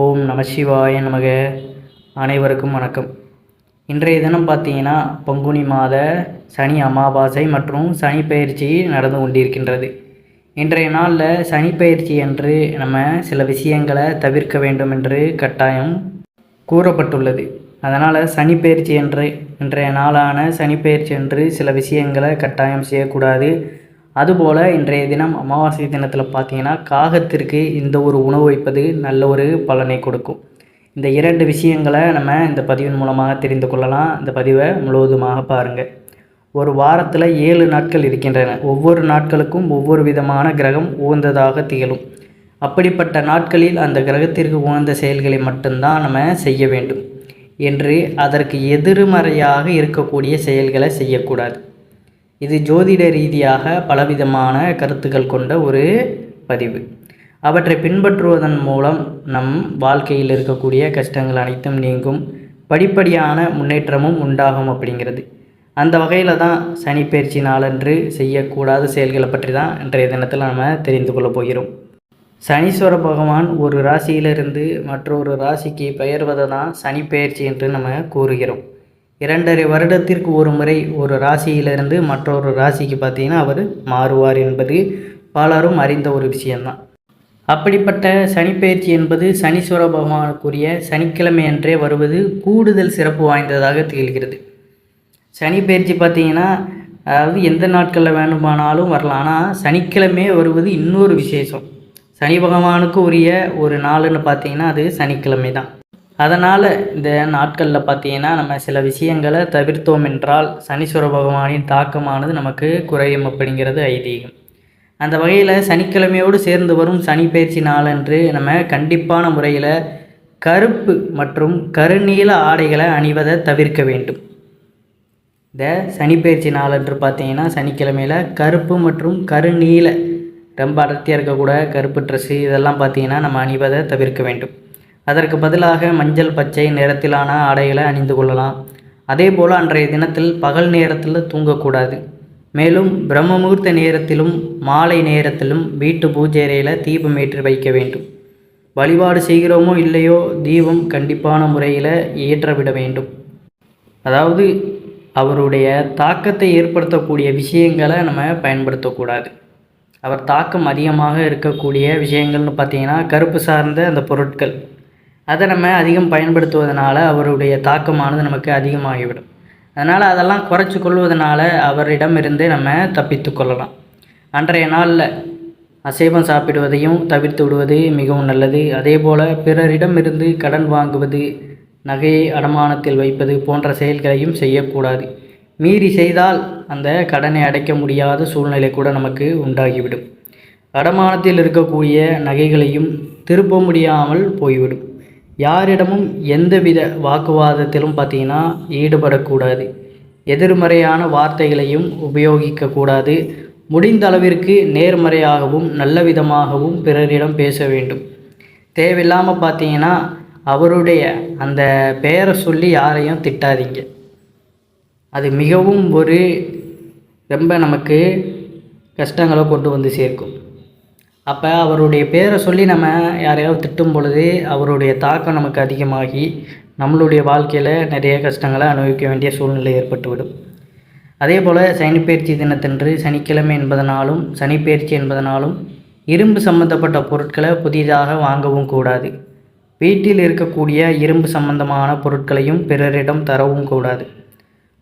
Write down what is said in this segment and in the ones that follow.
ஓம் நம சிவாய நமக. அனைவருக்கும் வணக்கம். இன்றைய தினம் பார்த்தீங்கன்னா பங்குனி மாத சனி அமாவாசை மற்றும் சனி பயிற்சி நடந்து கொண்டிருக்கின்றது. இன்றைய நாளில் சனி பயிற்சி என்று நம்ம சில விஷயங்களை தவிர்க்க வேண்டும் என்று கட்டாயம் கூறப்பட்டுள்ளது. அதனால் சனி பயிற்சி என்று இன்றைய நாளான சனி பயிற்சி என்று சில விஷயங்களை கட்டாயம் செய்யக்கூடாது. அதுபோல் இன்றைய தினம் அமாவாசை தினத்தில் பார்த்தீங்கன்னா காகத்திற்கு இந்த ஒரு உணவு வைப்பது நல்ல ஒரு பலனை கொடுக்கும். இந்த இரண்டு விஷயங்களை நம்ம இந்த பதிவின் மூலமாக தெரிந்து கொள்ளலாம். இந்த பதிவை முழுவதுமாக பாருங்கள் ஒரு வாரத்தில் ஏழு நாட்கள் இருக்கின்றன. ஒவ்வொரு நாட்களுக்கும் ஒவ்வொரு விதமான கிரகம் உகந்ததாக திகழும். அப்படிப்பட்ட நாட்களில் அந்த கிரகத்திற்கு உகந்த செயல்களை மட்டும்தான் நம்ம செய்ய வேண்டும். என்று அதற்கு எதிர்மறையாக இருக்கக்கூடிய செயல்களை செய்யக்கூடாது. இது ஜோதிட ரீதியாக பலவிதமான கருத்துக்கள் கொண்ட ஒரு பதிவு. அவற்றை பின்பற்றுவதன் மூலம் நம் வாழ்க்கையில் இருக்கக்கூடிய கஷ்டங்கள் அனைத்தும் நீங்கும். படிப்படியான முன்னேற்றமும் உண்டாகும் அப்படிங்கிறது. அந்த வகையில் தான் சனி பயிற்சி நாளன்று செய்யக்கூடாத செயல்களை பற்றி தான் இன்றைய தினத்தில் நம்ம தெரிந்து கொள்ளப் போகிறோம். சனீஸ்வர பகவான் ஒரு ராசியிலிருந்து மற்றொரு ராசிக்கு பெயர்வதை தான் சனி பயிற்சி என்று நம்ம கூறுகிறோம். இரண்டரை வருடத்திற்கு ஒரு முறை ஒரு ராசியிலிருந்து மற்றொரு ராசிக்கு பார்த்தீங்கன்னா அவர் மாறுவார் என்பது பலரும் அறிந்த ஒரு விஷயம்தான். அப்படிப்பட்ட சனிப்பெயர்ச்சி என்பது சனீஸ்வர பகவானுக்குரிய சனிக்கிழமை அன்றே வருவது கூடுதல் சிறப்பு வாய்ந்ததாக திகழ்கிறது. சனிப்பெயர்ச்சி பார்த்திங்கன்னா பார்த்தீங்கன்னா அதாவது எந்த நாட்களில் வேண்டுமானாலும் வரலாம். ஆனால் சனிக்கிழமை வருவது இன்னொரு விசேஷம். சனி பகவானுக்கு உரிய ஒரு நாளுன்னு பார்த்தீங்கன்னா அது சனிக்கிழமை தான் அதனால் இந்த நாட்களில் பார்த்தீங்கன்னா நம்ம சில விஷயங்களை தவிர்த்தோம் என்றால் சனீஸ்வர பகவானின் தாக்கமானது நமக்கு குறையும் அப்படிங்கிறது ஐதீகம். அந்த வகையில் சனிக்கிழமையோடு சேர்ந்து வரும் சனி பயிற்சி நாளன்று நம்ம கண்டிப்பான முறையில் கருப்பு மற்றும் கருநீல ஆடைகளை அணிவதை தவிர்க்க வேண்டும். இந்த சனிப்பயிற்சி நாளன்று பார்த்தீங்கன்னா சனிக்கிழமையில் கருப்பு மற்றும் கருநீல ரொம்ப அடர்த்தியாக இருக்கக்கூட கருப்பு ட்ரெஸ்ஸு இதெல்லாம் பார்த்தீங்கன்னா நம்ம அணிவதை தவிர்க்க வேண்டும். அதற்கு பதிலாக மஞ்சள் பச்சை நிறத்திலான ஆடைகளை அணிந்து கொள்ளலாம். அதே போல் அன்றைய தினத்தில் பகல் நேரத்தில் தூங்கக்கூடாது. மேலும் பிரம்ம முகூர்த்த நேரத்திலும் மாலை நேரத்திலும் வீட்டு பூஜை அறையில் தீபம் ஏற்றி வைக்க வேண்டும். வழிபாடு செய்கிறோமோ இல்லையோ தீபம் கண்டிப்பான முறையில் ஏற்றவிட வேண்டும். அதாவது அவருடைய தாக்கத்தை ஏற்படுத்தக்கூடிய விஷயங்களை நம்ம பயன்படுத்தக்கூடாது. அவர் தாக்கம் அதிகமாக இருக்கக்கூடிய விஷயங்கள்னு பார்த்தீங்கன்னா கருப்பு சார்ந்த அந்த பொருட்கள். அதை நம்ம அதிகம் பயன்படுத்துவதனால அவருடைய தாக்கமானது நமக்கு அதிகமாகிவிடும். அதனால் அதெல்லாம் குறைச்சி கொள்வதனால அவரிடமிருந்து நம்ம தப்பித்து கொள்ளலாம். அன்றைய நாளில் அசைவம் சாப்பிடுவதையும் தவிர்த்து விடுவது மிகவும் நல்லது. அதே போல் பிறரிடமிருந்து கடன் வாங்குவது நகையை அடமானத்தில் வைப்பது போன்ற செயல்களையும் செய்யக்கூடாது. மீறி செய்தால் அந்த கடனை அடைக்க முடியாத சூழ்நிலை கூட நமக்கு உண்டாகிவிடும். அடமானத்தில் இருக்கக்கூடிய நகைகளையும் திருப்ப முடியாமல் போய்விடும். யாரிடமும் எந்தவித வாக்குவாதத்திலும் பார்த்தீங்கன்னா ஈடுபடக்கூடாது. எதிர்மறையான வார்த்தைகளையும் உபயோகிக்கக்கூடாது. முடிந்த அளவிற்கு நேர்மறையாகவும் நல்ல விதமாகவும் பிறரிடம் பேச வேண்டும். தேவையில்லாமல் பார்த்தீங்கன்னா அவருடைய அந்த பெயரை சொல்லி யாரையும் திட்டாதீங்க. அது மிகவும் ஒரு ரொம்ப நமக்கு கஷ்டங்களை கொண்டு வந்து சேர்க்கும். அப்போ அவருடைய பேரை சொல்லி நம்ம யாரையாவது திட்டும் பொழுது அவருடைய தாக்கம் நமக்கு அதிகமாகி நம்மளுடைய வாழ்க்கையில் நிறைய கஷ்டங்களை அனுபவிக்க வேண்டிய சூழ்நிலை ஏற்பட்டுவிடும். அதே போல் சனிப்பயிற்சி தினத்தன்று சனிக்கிழமை என்பதனாலும் சனிப்பயிற்சி என்பதனாலும் இரும்பு சம்பந்தப்பட்ட பொருட்களை புதிதாக வாங்கவும் கூடாது. வீட்டில் இருக்கக்கூடிய இரும்பு சம்பந்தமான பொருட்களையும் பிறரிடம் தரவும் கூடாது.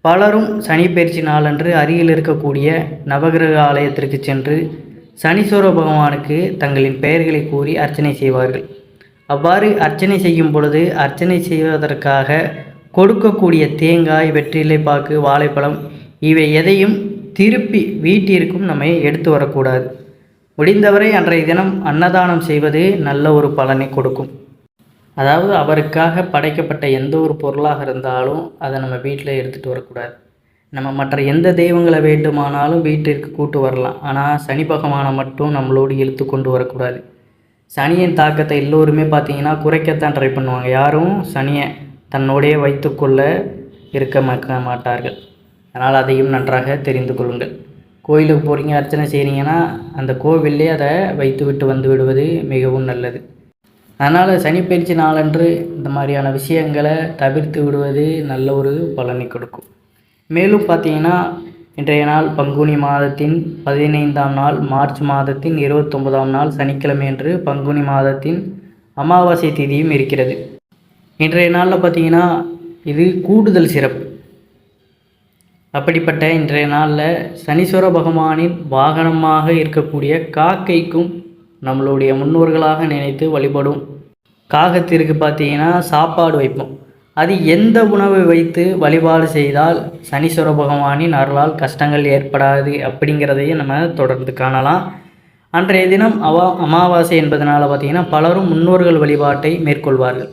பலரும் சனிப்பயிற்சி நாளன்று அருகில் இருக்கக்கூடிய நவகிரக ஆலயத்திற்கு சென்று சனீஸ்வர பகவானுக்கு தங்களின் பெயர்களை கூறி அர்ச்சனை செய்வார்கள். அவ்வாறு அர்ச்சனை செய்யும் பொழுது அர்ச்சனை செய்வதற்காக கொடுக்கக்கூடிய தேங்காய் வெற்றிலை பாக்கு வாழைப்பழம் இவை எதையும் திருப்பி வீட்டிற்கும் நம்ம எடுத்து வரக்கூடாது. முடிந்தவரை அன்றைய தினம் அன்னதானம் செய்வது நல்ல ஒரு பலனை கொடுக்கும். அதாவது அவருக்காக படைக்கப்பட்ட எந்த ஒரு பொருளாக இருந்தாலும் அதை நம்ம வீட்டில் எடுத்துகிட்டு வரக்கூடாது. நம்ம மற்ற எந்த தெய்வங்களை வேண்டுமானாலும் வீட்டிற்கு கூட்டு வரலாம். ஆனால் சனி பகவானை மட்டும் நம்மளோடு இழுத்து கொண்டு வரக்கூடாது. சனியின் தாக்கத்தை எல்லோருமே பார்த்தீங்கன்னா குறைக்கத்தான் ட்ரை பண்ணுவாங்க. யாரும் சனியை தன்னோடைய வைத்துக்கொள்ள இருக்க மாட்டார்கள். அதனால் அதையும் நன்றாக தெரிந்து கொள்ளுங்கள். கோயிலுக்கு போகிறீங்க அர்ச்சனை செய்கிறீங்கன்னா அந்த கோவிலே அதை வைத்து விட்டு வந்து விடுவது மிகவும் நல்லது. அதனால் சனிப்பயிற்சி நாளன்று இந்த மாதிரியான விஷயங்களை தவிர்த்து விடுவது நல்ல ஒரு பலனை கொடுக்கும். மேலும் பார்த்தீங்கன்னா இன்றைய நாள் பங்குனி மாதத்தின் பதினைந்தாம் நாள் மார்ச் மாதத்தின் இருபத்தொன்பதாம் நாள் சனிக்கிழமை என்று பங்குனி மாதத்தின் அமாவாசை திதியும் இருக்கிறது. இன்றைய நாளில் பார்த்தீங்கன்னா இது கூடுதல் சிறப்பு. அப்படிப்பட்ட இன்றைய நாளில் சனீஸ்வர பகவானின் வாகனமாக இருக்கக்கூடிய காக்கைக்கும் நம்மளுடைய முன்னோர்களாக நினைத்து வழிபடும் காகத்திற்கு பார்த்தீங்கன்னா சாப்பாடு வைப்போம். அது எந்த உணவை வைத்து வழிபாடு செய்தால் சனீஸ்வர பகவானின் அருளால் கஷ்டங்கள் ஏற்படாது அப்படிங்கிறதையும் நம்ம தொடர்ந்து காணலாம். அன்றைய தினம் அவா அமாவாசை என்பதனால் பார்த்திங்கன்னா பலரும் முன்னோர்கள் வழிபாட்டை மேற்கொள்வார்கள்.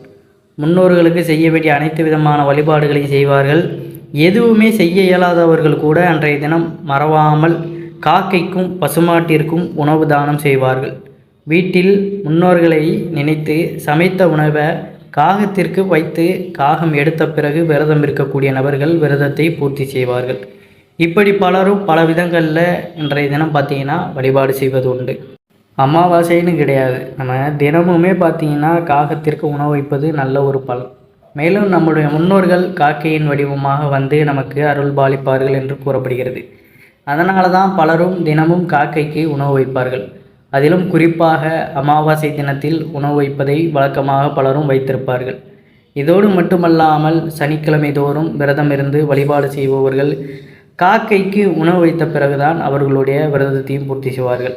முன்னோர்களுக்கு செய்ய வேண்டிய அனைத்து விதமான வழிபாடுகளையும் செய்வார்கள். எதுவுமே செய்ய இயலாதவர்கள் கூட அன்றைய தினம் மறவாமல் காக்கைக்கும் பசுமாட்டிற்கும் உணவு தானம் செய்வார்கள். வீட்டில் முன்னோர்களை நினைத்து சமைத்த உணவை காகத்திற்கு வைத்து காகம் எடுத்த பிறகு விரதம் இருக்கக்கூடிய நபர்கள் விரதத்தை பூர்த்தி செய்வார்கள். இப்படி பலரும் பல விதங்களில் இன்றைய தினம் பார்த்திங்கன்னா வழிபாடு செய்வது உண்டு. அமாவாசைன்னு கிடையாது. நம்ம தினமுமே பார்த்திங்கன்னா காகத்திற்கு உணவு வைப்பது நல்ல ஒரு பலன். மேலும் நம்முடைய முன்னோர்கள் காக்கையின் வடிவமாக வந்து நமக்கு அருள் பாலிப்பார்கள் என்று கூறப்படுகிறது. அதனால தான் பலரும் தினமும் காக்கைக்கு உணவு வைப்பார்கள். அதிலும் குறிப்பாக அமாவாசை தினத்தில் உணவு வைப்பதை வழக்கமாக பலரும் வைத்திருப்பார்கள். இதோடு மட்டுமல்லாமல் சனிக்கிழமை தோறும் விரதம் இருந்து வழிபாடு செய்பவர்கள் காக்கைக்கு உணவு வைத்த பிறகுதான் அவர்களுடைய விரதத்தையும் பூர்த்தி செய்வார்கள்.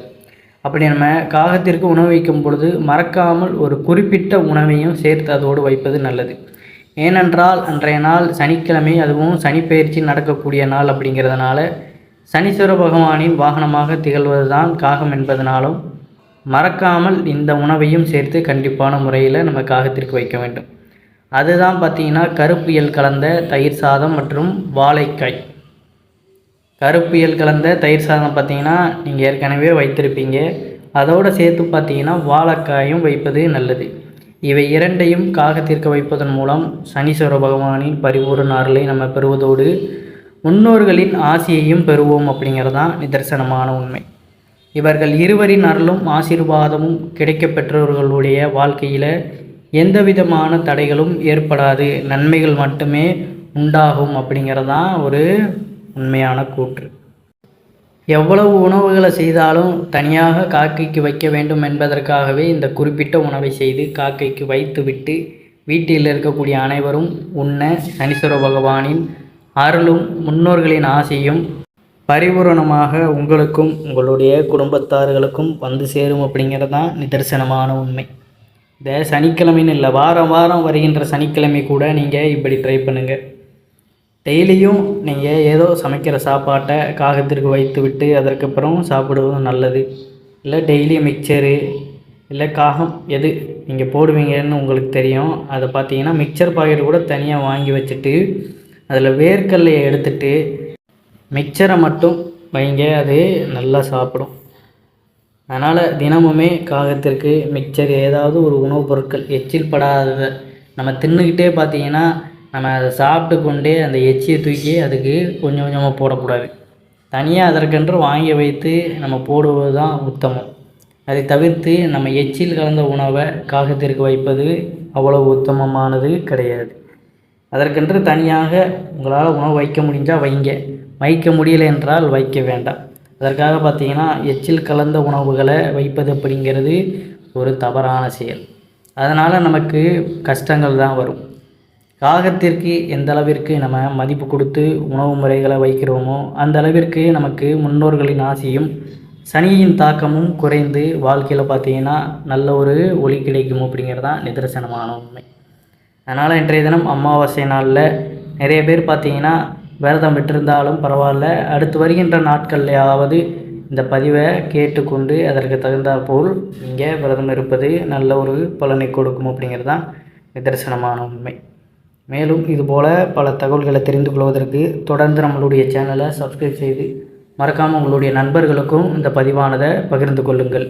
அப்படி நம்ம காகத்திற்கு உணவு வைக்கும் பொழுது மறக்காமல் ஒரு குறிப்பிட்ட உணவையும் சேர்த்து அதோடு வைப்பது நல்லது. ஏனென்றால் அன்றைய நாள் சனிக்கிழமை அதுவும் சனிப்பெயர்ச்சி நடக்கக்கூடிய நாள் அப்படிங்கிறதுனால சனீஸ்வர பகவானின் வாகனமாக திகழ்வது தான் காகம் என்பதனாலும் மறக்காமல் இந்த உணவையும் சேர்த்து கண்டிப்பான முறையில் நம்ம காகத்திற்கு வைக்க வேண்டும். அதுதான் பார்த்திங்கன்னா கருப்பியல் கலந்த தயிர் சாதம் மற்றும் வாழைக்காய். கருப்பியல் கலந்த தயிர் சாதம் பார்த்திங்கன்னா நீங்கள் ஏற்கனவே வைத்திருப்பீங்க. அதோடு சேர்த்து பார்த்தீங்கன்னா வாழைக்காயும் வைப்பது நல்லது. இவை இரண்டையும் காகத்திற்கு வைப்பதன் மூலம் சனீஸ்வர பகவானின் பரிபூர்ண அருளை நம்ம பெறுவதோடு முன்னோர்களின் ஆசியையும் பெறுவோம் அப்படிங்கிறது தான் நிதர்சனமான உண்மை. இவர்கள் இருவரின் அருளும் ஆசீர்வாதமும் கிடைக்கப்பெற்றவர்களுடைய வாழ்க்கையில் எந்த விதமான தடைகளும் ஏற்படாது. நன்மைகள் மட்டுமே உண்டாகும் அப்படிங்கிறது தான் ஒரு உண்மையான கூற்று. எவ்வளவு உணவுகளை செய்தாலும் தனியாக காக்கைக்கு வைக்க வேண்டும் என்பதற்காகவே இந்த குறிப்பிட்ட உணவை செய்து காக்கைக்கு வைத்துவிட்டு வீட்டில் இருக்கக்கூடிய அனைவரும் உண்ண சனீஸ்வர பகவானின் அருளும் முன்னோர்களின் ஆசையும் பரிபூரணமாக உங்களுக்கும் உங்களுடைய குடும்பத்தார்களுக்கும் வந்து சேரும் அப்படிங்கிறது தான் நிதர்சனமான உண்மை. இந்த சனிக்கிழமைன்னு இல்லை வாரம் வாரம் வருகின்ற சனிக்கிழமை கூட நீங்கள் இப்படி ட்ரை பண்ணுங்கள் டெய்லியும் நீங்கள் ஏதோ சமைக்கிற சாப்பாட்டை காகத்திற்கு வைத்து விட்டு அதற்கப்புறம் சாப்பிடுவதும் நல்லது. இல்லை டெய்லி மிக்சரு இல்லை காகம் எது நீங்கள் போடுவீங்கன்னு உங்களுக்கு தெரியும். அதை பார்த்தீங்கன்னா மிக்சர் பாக்கெட் கூட தனியாக வாங்கி வச்சுட்டு அதில் வேர்க்கல்லையை எடுத்துட்டு மிக்சரை மட்டும் வைங்க அது நல்லா சாப்பிடும். அதனால் தினமுமே காகத்திற்கு மிக்சர் ஏதாவது ஒரு உணவுப் பொருட்கள் எச்சில் படாததை நம்ம தின்னுக்கிட்டே பார்த்தீங்கன்னா நம்ம அதை சாப்பிட்டு கொண்டே அந்த எச்சியை தூக்கி அதுக்கு கொஞ்சம் கொஞ்சமாக போடக்கூடாது. தனியாக அதற்கென்று வாங்கி வைத்து நம்ம போடுவது தான் உத்தமம். அதை தவிர்த்து நம்ம எச்சில் கலந்த உணவை காகத்திற்கு வைப்பது அவ்வளவு உத்தமமானது கிடையாது. அதற்கென்று தனியாக உங்களால் உணவு வைக்க முடிஞ்சால் வைங்க. வைக்க முடியலை என்றால் வைக்க வேண்டாம். அதற்காக பார்த்தீங்கன்னா எச்சில் கலந்த உணவுகளை வைப்பது அப்படிங்கிறது ஒரு தவறான செயல். அதனால் நமக்கு கஷ்டங்கள் தான் வரும். காகத்திற்கு எந்த அளவிற்கு நம்ம மதிப்பு கொடுத்து உணவு முறைகளை வைக்கிறோமோ அந்த அளவிற்கு நமக்கு முன்னோர்களின் ஆசையும் சனியின் தாக்கமும் குறைந்து வாழ்க்கையில் பார்த்தீங்கன்னா நல்ல ஒரு ஒளி கிடைக்கும் அப்படிங்கிறது தான் நிதர்சனமான உண்மை. அதனால் இன்றைய தினம் அமாவாசை நாளில் நிறைய பேர் பார்த்தீங்கன்னா விரதம் விட்டிருந்தாலும் பரவாயில்ல. அடுத்து வருகின்ற நாட்கள்லையாவது இந்த பதிவை கேட்டுக்கொண்டு அதற்கு தகுந்தாற்போல் நீங்கள் விரதம் இருப்பது நல்ல ஒரு பலனை கொடுக்கும் அப்படிங்கிறது தான் நிதர்சனமான உண்மை. மேலும் இதுபோல் பல தகவல்களை தெரிந்து கொள்வதற்கு தொடர்ந்து நம்மளுடைய சேனலை சப்ஸ்கிரைப் செய்து மறக்காமல் உங்களுடைய நண்பர்களுக்கும் இந்த பதிவானதை பகிர்ந்து கொள்ளுங்கள்.